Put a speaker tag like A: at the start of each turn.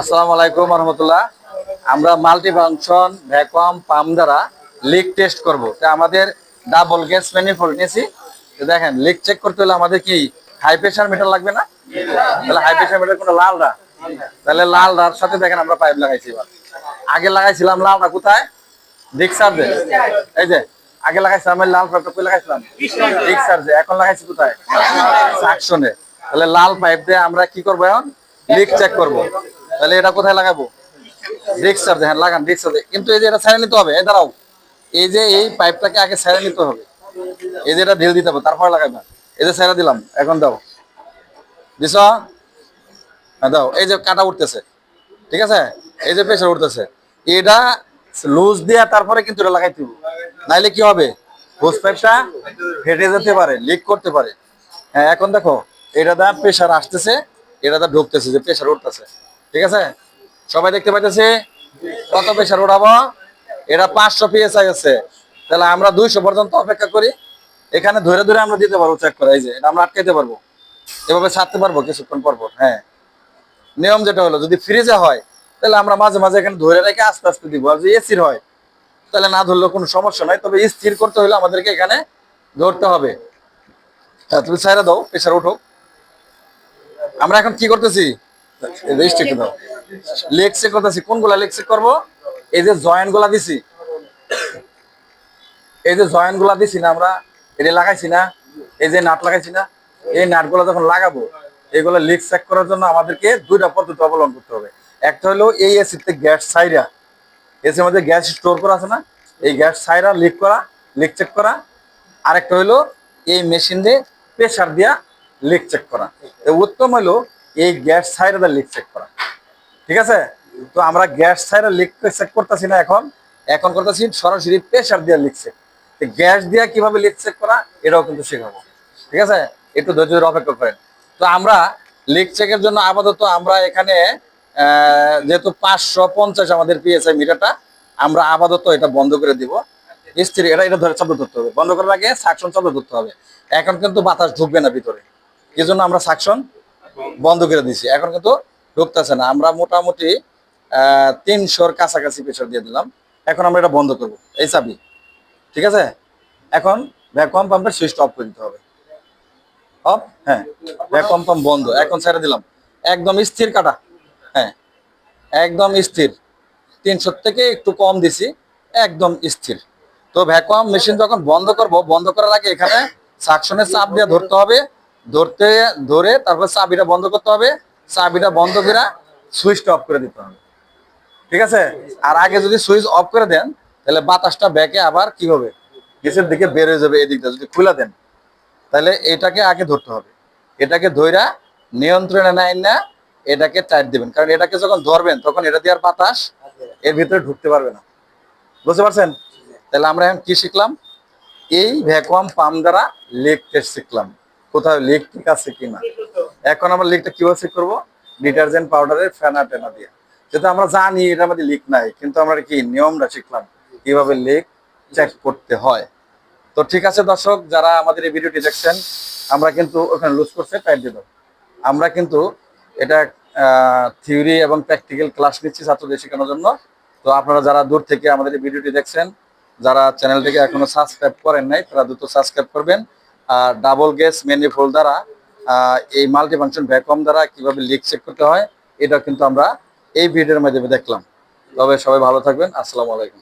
A: আসসালামু আলাইকুম রহমতুল্লাহ। আমরা মাল্টি ফাংশন, ভ্যাকুয়াম পাম্প দ্বারা লিক টেস্ট করব। তা আমাদের ডাবল গ্যাস ম্যানিফোল্ড নিয়েছি। দেখেন, লিক চেক করতে হলে আমাদের কি হাই প্রেশার মিটার লাগবে না? তাহলে হাই প্রেশার মিটার কোনো লালটা তাহলে লালটার সাথে দেখেন আমরা পাইপ লাগাইছি এবার। আগে লাগাইছিলাম লালটা কোথায়? ডিক্সার্জে এই যে, আগে লাগাইছিলাম, আমি লাল পাইপটা কই লাগাইছিলাম? ডিক্সার্জে এখন লাগাইছি কোথায়? সাকশনে তাহলে লাল পাইপ দিয়ে আমরা কি করব এখন? লিক চেক করব। তাহলে এটা কোথায় লাগাবো? ডিক্সার্জে হ্যাঁ লাগান ডিক্সার্জে কিন্তু এই যে এটা ছেড়ে নিতে হবে, এই দাঁড়াও। এই যে এই পাইপটাকে আগে ছেড়ে নিতে হবে। এই যে এটা ঢিল দিতে হবে, তারপরে লাগাইবা এই যে ছেড়ে দিলাম, এখন দাও। দিছ? হ্যাঁ দাও। এই যে কাটা উঠতেছে, ঠিক আছে? এই যে প্রেশার উঠতেছে। এটা লুজ দিয়া তারপরে কিন্তু এটা লাগাইতে হবে। নাইলে কি হবে? হোস পাইপটা ফেটে যেতে পারে লিক করতে পারে। হ্যাঁ এখন দেখো, এটা দা প্রেশার আসতেছে। এটা দা ঢুকতেছে যে প্রেশার উঠতেছে। ঠিক আছে? সবাই দেখতে পাইতেছে? কত প্রেশার উঠাবো? এটা পাঁচশো পিএসআই আছে। তাহলে আমরা দুইশো পর্যন্ত অপেক্ষা করি। এখানে ধরে ধরে আমরা দিতে পারব চেক করে, এই যে, এটা আমরা আটকাইতে পারব। এভাবে ছাড়তে পারব কিছুক্ষণ পর হ্যাঁ। নিয়ম যেটা হলো, যদি ফ্রিজে হয়, তাহলে আমরা মাঝে মাঝে এখানে ধরে রেখে আস্তে আস্তে দিব। আর যদি এসির হয়, তাহলে না ধরলেও কোনো সমস্যা নাই। তবে স্থির করতে হলে আমাদেরকে এখানে ধরতে হবে। হ্যাঁ তুমি ছাইরা দাও প্রেশার উঠো আমরা এখন কি করতেছি? দাও লেগ চেক করতেছি, কোনগুলা লেগ চেক করব? এই যে জয়েন্টগুলা দিছি। এই যে জয়েন্টগুলা দিছি না আমরা, এটা লাগাইছি না, এই যে নাট লাগাইছি না, এই নাটগুলা যখন লাগাবো, এগুলো লিক চেক করার জন্য আমাদেরকে দুইটা পদ্ধতি অবলম্বন করতে হবে। একটা হলো এই এসিতে গ্যাস সাইরা এসির মধ্যে গ্যাস স্টোর করা আছে না, এই গ্যাস সাইরা লিক করা লিক চেক করা। আরেকটা হলো এই মেশিন দিয়ে প্রেশার দিয়া লিক চেক করা। উত্তম হলো এই গ্যাস দিয়ে লিক চেক করা। ঠিক আছে? তো আমরা গ্যাস সাইরা লিক চেক করতেছি না এখন। এখন করতেছি সরাসরি প্রেশার দিয়ে লিক চেক গ্যাস দিয়ে কীভাবে লিক চেক করা, এটাও কিন্তু শেখাবো। ঠিক আছে? একটু ধৈর্য ধরে অপেক্ষা করেন। তো আমরা লিক চেকের জন্য আপাতত আমরা এখানে যেহেতু পাঁচশো পঞ্চাশ আমাদের পিএসআই মিটারটা আমরা আপাতত এটা বন্ধ করে দিব। স্থির এটা এটা ধরে শব্দ ধরতে হবে। বন্ধ করার আগে সাকশন শব্দ ধরতে হবে। এখন কিন্তু বাতাস ঢুকবে না ভিতরে। এই জন্য আমরা সাকশন বন্ধ করে দিছি এখন কিন্তু ঢুকতেছে না। আমরা মোটামুটি তিনশোর কাছাকাছি প্রেশার দিয়ে দিলাম। এখন আমরা এটা বন্ধ করব। এই চাবি। ঠিক আছে? এখন ভ্যাকুয়াম পাম্পের সুইচটা অফ করে দিতে হবে। অফ হ্যাঁ। ভ্যাকুয়াম পাম্প বন্ধ। এখন ছেড়ে দিলাম। একদম স্থির কাটা। হ্যাঁ। একদম স্থির। তিনশো থেকে একটু কম দিছি। একদম স্থির। তো ভ্যাকুয়াম মেশিন যখন বন্ধ করব, বন্ধ করার আগে এখানে সাকশনের চাপ দিয়ে ধরতে হবে। ধরতে, ধরে তারপর চাবিটা বন্ধ করতে হবে। চাবিটা বন্ধ করে সুইচটা অফ করে দিতে হবে। ঠিক আছে? আর আগে যদি সুইচ অফ করে দেন, তাহলে বাতাসটা ব্যাকে আবার কি হবে নিচের দিকে বের হয়ে যাবে এদিকটা, যদি খুলে দেন। তাহলে এটাকে আগে ধরতে হবে। এটাকে ধইরা নিয়ন্ত্রণে নেয় না, এটাকে টাইট দিবেন। কারণ এটাকে যখন ধরবেন, তখন এটা দিয়ে আর বাতাস এর ভিতরে ঢুকতে পারবে না। বুঝতে পারছেন? তাহলে আমরা এখন কি শিখলাম? এই ভ্যাকুয়াম পাম্প দ্বারা লেক টেস্ট শিখলাম। কোথাও লেক ঠিক আছে কিনা? এখন আমরা লেকটা কীভাবে চেক করব? ডিটারজেন্ট পাউডারের ফেনা টেনা দিয়ে। যেহেতু আমরা জানি এটার মধ্যে লিক নাই, কিন্তু আমরা কি নিয়মটা শিখলাম? কীভাবে লেক চেক করতে হয়। তো ঠিক আছে দর্শক, যারা আমাদের এই ভিডিওটি দেখছেন, আমরা কিন্তু ওখানে লুজ করছে দিয়ে দাও। আমরা কিন্তু এটা থিওরি এবং প্র্যাকটিক্যাল ক্লাস নিচ্ছি ছাত্রদের শেখানোর জন্য। তো আপনারা যারা দূর থেকে আমাদের এই ভিডিওটি দেখছেন, যারা চ্যানেলটিকে এখনও সাবস্ক্রাইব করেন নাই, তারা দ্রুত সাবস্ক্রাইব করবেন। ডাবল গ্যাস ম্যানিফোল দ্বারা এই মাল্টি ফাংশন ভ্যাকুয়াম দ্বারা কীভাবে লিক চেক করতে হয়, এটা কিন্তু আমরা এই ভিডিওর মাধ্যমে দেখলাম। তবে সবাই ভালো থাকবেন। আসসালামু আলাইকুম।